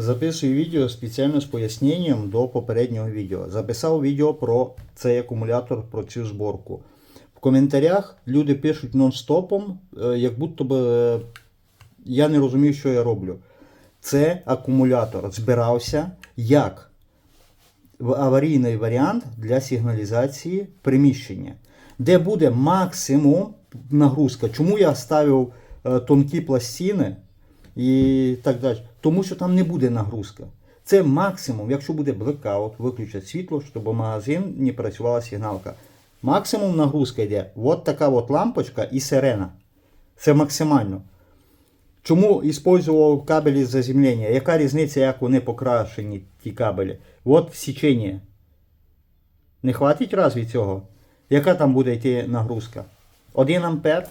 Записую відео спеціально з поясненням до попереднього відео. Записав відео про цей акумулятор, про цю зборку. В коментарях люди пишуть нон-стопом, е, як будто би е, я не розумію, що я роблю. Це акумулятор збирався як аварійний варіант для сигналізації приміщення, де буде максимум нагрузка. Чому я ставив е, тонкі пластини і так далі? Тому що там не буде нагрузка. Це максимум, якщо буде блекаут, виключать світло, щоб магазин не працювала сигналка. Максимум нагрузка йде. От така от лампочка і сирена. Це максимально. Чому использував кабелі заземлення? Яка різниця, як вони покрашені, ті кабелі? От січення. Не хватить разві цього? Яка там буде йти нагрузка? 1 ампер?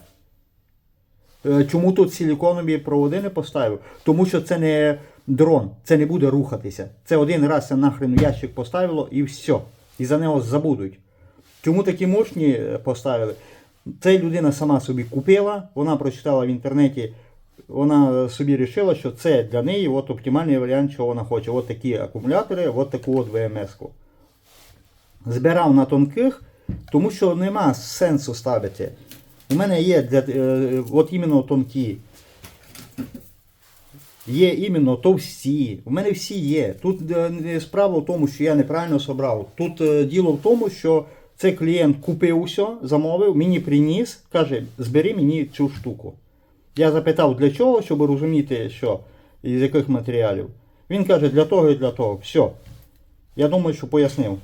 Е, Чому тут силіконові проводи не поставив? Тому що це не дрон, це не буде рухатися. Це один раз це нахрен ящик поставило і все. І за нього забудуть. Чому такі мощні е, поставили? Це людина сама собі купила, вона прочитала в інтернеті, вона собі вирішила, що це для неї от оптимальний варіант, що вона хоче. От такі акумулятори, от таку от ВМС-ку. Збирав на тонких, тому що нема сенсу ставити. У мене є для, е, от іменно тонкі. Є іменно товсті. У мене всі є. Тут е, справа в тому, що я неправильно собрав. Тут е, діло в тому, що цей клієнт купив усе, замовив, мені приніс, каже, збери мені цю штуку. Я запитав, для чого, щоб розуміти, що із яких матеріалів. Він каже, для того і для того. Все. Я думаю, що пояснив.